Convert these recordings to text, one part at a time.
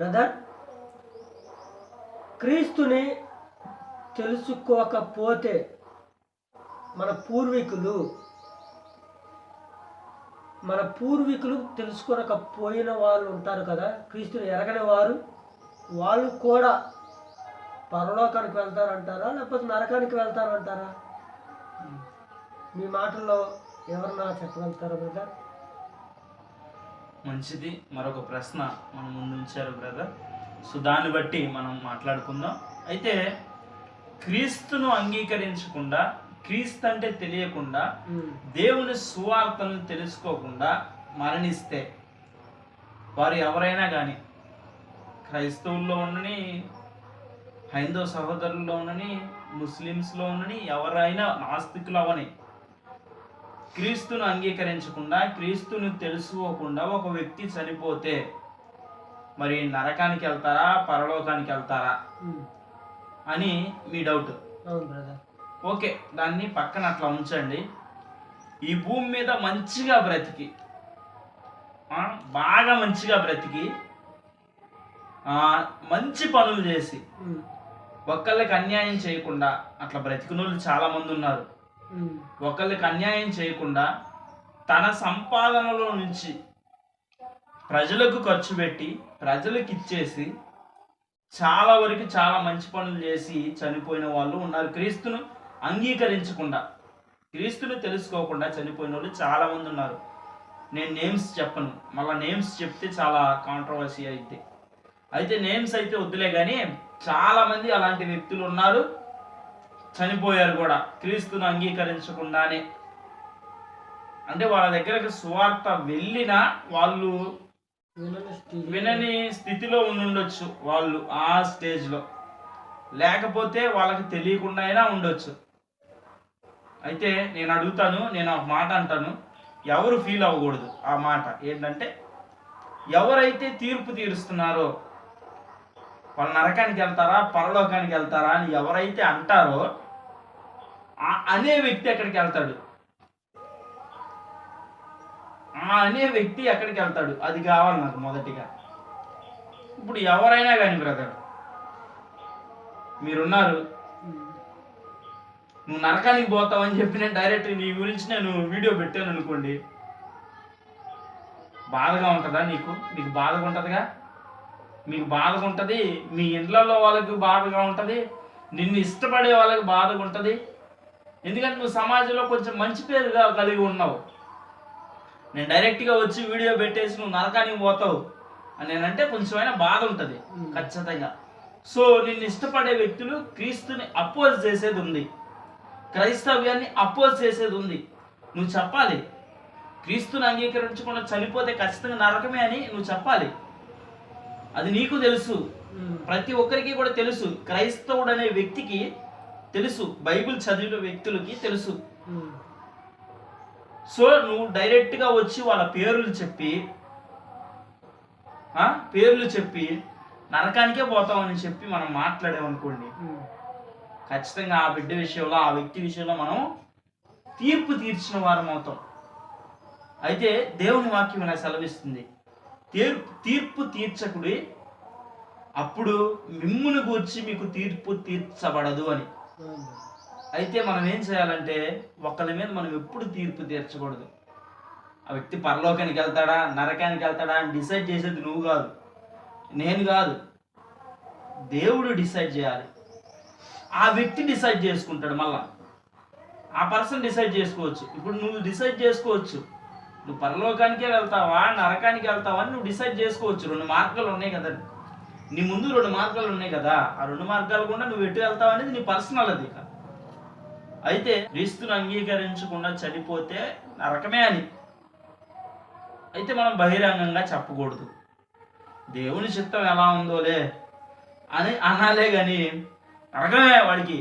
Brother క్రీస్తుని తెలుసుకోకపోతే మన పూర్వీకులు మన పూర్వీకులు తెలుసుకోనకపోయిన వాళ్ళు ఉంటారు కదా క్రీస్తుని ఎరగని వారు వాళ్ళు కూడా పరలోకానికి వెళ్తారంటారా లేకపోతే నరకానికి వెళ్తారంటారా? మీ మాటల్లో ఎవరన్నా చెప్పగలుగుతారా బ్రదర్? మంచిది. మరొక ప్రశ్న మన ముందు ఉంచారు బ్రదర్ సో దాన్ని బట్టి మనం మాట్లాడుకుందాం. అయితే క్రీస్తును అంగీకరించకుండా క్రీస్తు అంటే తెలియకుండా దేవుని సువార్తను తెలుసుకోకుండా మరణిస్తే వారు ఎవరైనా కానీ క్రైస్తవుల్లో ఉండని హైందవ సహోదరుల్లో ఉండని ముస్లిమ్స్లో ఉండని ఎవరైనా నాస్తికులు అవని క్రీస్తును అంగీకరించకుండా క్రీస్తును తెలుసుకోకుండా ఒక వ్యక్తి చనిపోతే మరి నరకానికి వెళ్తారా పరలోకానికి వెళ్తారా అని మీ డౌట్ ఓకే దాన్ని పక్కన అట్లా ఉంచండి. ఈ భూమి మీద మంచిగా బ్రతికి బాగా మంచిగా బ్రతికి మంచి పనులు చేసి ఒకళ్ళకి అన్యాయం చేయకుండా అట్లా బ్రతికిన వాళ్ళు చాలా మంది ఉన్నారు. ఒకళ్ళకి అన్యాయం చేయకుండా తన సంపాదనలో నుంచి ప్రజలకు ఖర్చు పెట్టి ప్రజలకు ఇచ్చేసి చాలా వరకు చాలా మంచి పనులు చేసి చనిపోయిన వాళ్ళు ఉన్నారు. క్రీస్తును అంగీకరించకుండా క్రీస్తును తెలుసుకోకుండా చనిపోయిన వాళ్ళు చాలా మంది ఉన్నారు. నేను నేమ్స్ చెప్పను. మళ్ళీ నేమ్స్ చెప్తే చాలా కాంట్రవర్సీ అయితే. అయితే నేమ్స్ అయితే వద్దులే కానీ చాలా మంది అలాంటి వ్యక్తులు ఉన్నారు. చనిపోయారు కూడా. క్రీస్తును అంగీకరించకుండానే. అంటే వాళ్ళ దగ్గరకు సువార్త వెళ్ళినా వాళ్ళు వినని స్థితి. వినని స్థితిలో ఉండుండొచ్చు వాళ్ళు ఆ స్టేజ్లో. లేకపోతే వాళ్ళకి తెలియకుండా అయినా ఉండొచ్చు. అయితే నేను అడుగుతాను నేను ఒక మాట అంటాను. ఎవరు ఫీల్ అవ్వకూడదు ఆ మాట. ఏంటంటే ఎవరైతే తీర్పు తీరుస్తున్నారో వాళ్ళు నరకానికి వెళ్తారా పరలోకానికి వెళ్తారా అని ఎవరైతే అంటారో అనే వ్యక్తి ఎక్కడికి వెళ్తాడు? ఆ అనే వ్యక్తి ఎక్కడికి వెళ్తాడు? అది కావాలి నాకు మొదటిగా. ఇప్పుడు ఎవరైనా కానీ బ్రదర్ మీరున్నారు. నువ్వు నరకానికి పోతావని చెప్పి నేను డైరెక్ట్ నీ గురించి నేను వీడియో పెట్టాను అనుకోండి. బాధగా ఉంటుందా నీకు? నీకు బాధగా ఉంటుందిగా? మీకు బాధగా ఉంటుంది? మీ ఇండ్లలో వాళ్ళకి బాధగా ఉంటుంది? నిన్ను ఇష్టపడే వాళ్ళకి బాధగా ఉంటుంది? ఎందుకంటే నువ్వు సమాజంలో కొంచెం మంచి పేరుగా కలిగి ఉన్నావు. నేను డైరెక్ట్గా వచ్చి వీడియో పెట్టేసి నువ్వు నరకానికి పోతావు అని నేనంటే కొంచెమైనా బాధ ఉంటుంది ఖచ్చితంగా. సో నిన్ను ఇష్టపడే వ్యక్తులు క్రీస్తుని అపోజ్ చేసేది ఉంది. క్రైస్తవ్యాన్ని అపోజ్ చేసేది ఉంది. నువ్వు చెప్పాలి. క్రీస్తుని అంగీకరించకుండా చనిపోతే ఖచ్చితంగా నరకమే అని నువ్వు చెప్పాలి. అది నీకు తెలుసు. ప్రతి ఒక్కరికి కూడా తెలుసు. క్రైస్తవుడు అనే వ్యక్తికి తెలుసు బైబిల్ చదివిన వ్యక్తులకి తెలుసు ఉమ్. సో నువ్వు డైరెక్ట్గా వచ్చి వాళ్ళ పేర్లు చెప్పి పేర్లు చెప్పి నరకానికే పోతామని చెప్పి మనం మాట్లాడామనుకోండి ఉమ్. ఖచ్చితంగా ఆ బిడ్డ విషయంలో ఆ వ్యక్తి విషయంలో మనం తీర్పు తీర్చిన వారం అవుతాం అయితే దేవుని వాక్యం ఇలా సెలవిస్తుంది తీర్పు తీర్పు తీర్చకుడి అప్పుడు మిమ్మును గూర్చి మీకు తీర్పు తీర్చబడదు అని. అయితే మనం ఏం చేయాలంటే ఒకళ్ళ మీద మనం ఎప్పుడు తీర్పు తీర్చకూడదు. ఆ వ్యక్తి పరలోకానికి వెళ్తాడా నరకానికి వెళ్తాడా అని డిసైడ్ చేసేది నువ్వు కాదు. నేను కాదు. దేవుడు డిసైడ్ చేయాలి. ఆ వ్యక్తి డిసైడ్ చేసుకుంటాడు మళ్ళా. ఆ పర్సన్ డిసైడ్ చేసుకోవచ్చు. ఇప్పుడు నువ్వు డిసైడ్ చేసుకోవచ్చు. నువ్వు పరలోకానికే వెళ్తావా నరకానికి వెళ్తావా అని నువ్వు డిసైడ్ చేసుకోవచ్చు. రెండు మార్గాలు ఉన్నాయి కదండి. నీ ముందు రెండు మార్గాలు ఉన్నాయి కదా. ఆ రెండు మార్గాలు కూడా నువ్వు ఎటు వెళ్తావు అనేది నీ పర్సనల్ అది అయితే క్రీస్తుని అంగీకరించకుండా చనిపోతే నరకమే అని. అయితే మనం బహిరంగంగా చెప్పకూడదు. దేవుని చిత్తం ఎలా ఉందోలే అని అనాలే కానీ నరకమే వాడికి.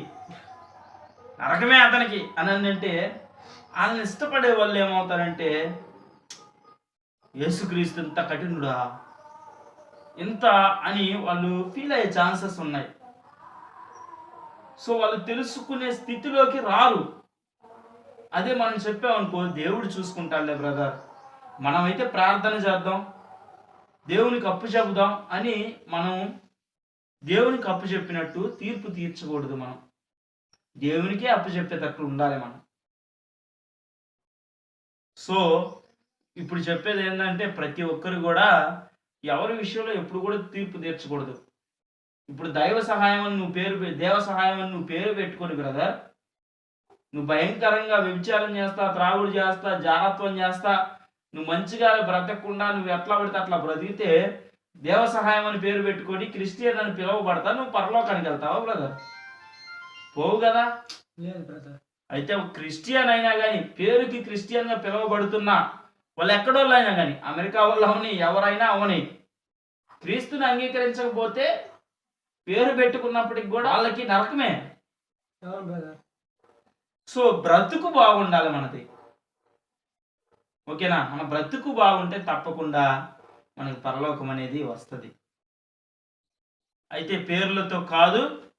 నరకమే అతనికి అని అంటే వాళ్ళని ఇష్టపడే వాళ్ళు ఏమవుతారంటే యేసుక్రీస్తు ఇంత కఠినుడా? ఇంత అని వాళ్ళు ఫీల్ అయ్యే ఛాన్సెస్ ఉన్నాయి. సో వాళ్ళు తెలుసుకునే స్థితిలోకి రారు. అదే మనం చెప్పామనుకో దేవుడు చూసుకుంటాడులే బ్రదర్ మనమైతే ప్రార్థన చేద్దాం దేవునికి అప్పు చెబుదాం అని మనం దేవునికి అప్పు చెప్పినట్టు తీర్పు తీర్చకూడదు మనం. దేవునికే అప్పు చెప్పేటట్లు ఉండాలి మనం. సో ఇప్పుడు చెప్పేది ఏంటంటే ప్రతి ఒక్కరు కూడా ఎవరి విషయంలో ఎప్పుడు కూడా తీర్పు తీర్చకూడదు. ఇప్పుడు దైవ సహాయం అని నువ్వు పేరు దేవ సహాయం అని నువ్వు పేరు పెట్టుకొని బ్రదర్ నువ్వు భయంకరంగా వ్యభిచారం చేస్తా త్రాగుడు చేస్తా జారత్వం చేస్తా నువ్వు మంచిగా బ్రతకకుండా నువ్వు ఎట్లా పడితే అట్లా బ్రతికితే దేవ సహాయం అని పేరు పెట్టుకొని క్రిస్టియన్ అని పిలువబడతా నువ్వు పరలోకానికి వెళ్తావా బ్రదర్ పోవు కదా. లేదు బ్రదర్ అయితే క్రిస్టియన్ అయినా కానీ పేరుకి క్రిస్టియన్గా పిలువబడుతున్నా వాళ్ళు ఎక్కడోళ్ళు అయినా కానీ అమెరికా వాళ్ళు అవని ఎవరైనా అవని క్రీస్తుని అంగీకరించకపోతే పేరు పెట్టుకున్నప్పటికి కూడా వాళ్ళకి నరకమే. సో బ్రతుకు బాగుండాలి మనది. ఓకేనా? మన బ్రతుకు బాగుంటే తప్పకుండా మనకి పరలోకం అనేది వస్తుంది. అయితే పేర్లతో కాదు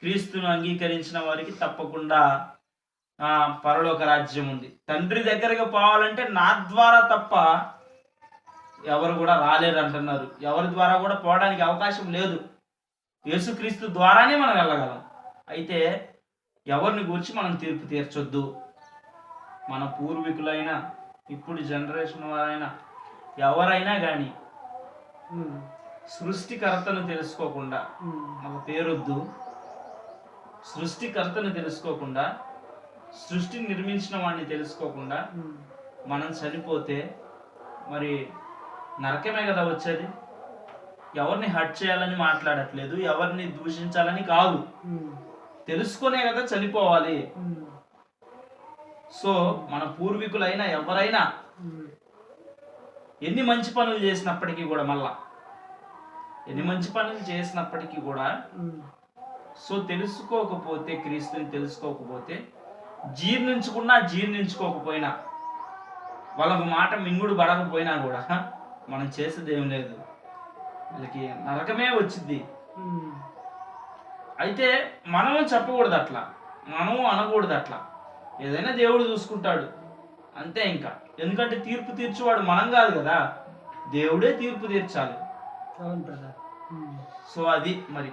క్రీస్తును అంగీకరించిన వారికి తప్పకుండా పరలోక రాజ్యం ఉంది. తండ్రి దగ్గరకు పోవాలంటే నా ద్వారా తప్ప ఎవరు కూడా రాలేరు అంటున్నారు. ఎవరి ద్వారా కూడా పోవడానికి అవకాశం లేదు. యేసుక్రీస్తు ద్వారానే మనం వెళ్ళగలం. అయితే ఎవరిని గురించి మనం తీర్పు తీర్చొద్దు? మన పూర్వీకులైనా ఇప్పుడు జనరేషన్ వారైనా ఎవరైనా కానీ సృష్టికర్తను తెలుసుకోకుండా ఒక పేరొద్దు. సృష్టికర్తను తెలుసుకోకుండా సృష్టిని నిర్మించిన వాడిని తెలుసుకోకుండా ఉమ్, మనం చనిపోతే మరి నరకమే కదా వచ్చేది? ఎవరిని హట్ చేయాలని మాట్లాడట్లేదు ఎవరిని దూషించాలని కాదు. ఉమ్, తెలుసుకునే కదా చనిపోవాలి. ఉమ్, సో మన పూర్వీకులైనా ఎవరైనా ఎన్ని మంచి పనులు చేసినప్పటికీ కూడా మళ్ళా ఎన్ని మంచి పనులు చేసినప్పటికీ కూడా సో తెలుసుకోకపోతే క్రీస్తుని తెలుసుకోకపోతే జీర్ణించుకున్నా జీర్ణించుకోకపోయినా వాళ్ళకు మాట మింగుడు పడకపోయినా కూడా మనం చేసేది ఏం లేదు. వీళ్ళకి నరకమే వచ్చింది అయితే మనము చెప్పకూడదు అట్లా. మనము అనకూడదు అట్లా. ఏదైనా దేవుడు చూసుకుంటాడు. అంతే ఇంకా. ఎందుకంటే తీర్పు తీర్చేవాడు మనం కాదు కదా. దేవుడే తీర్పు తీర్చాలి. సో అది మరి.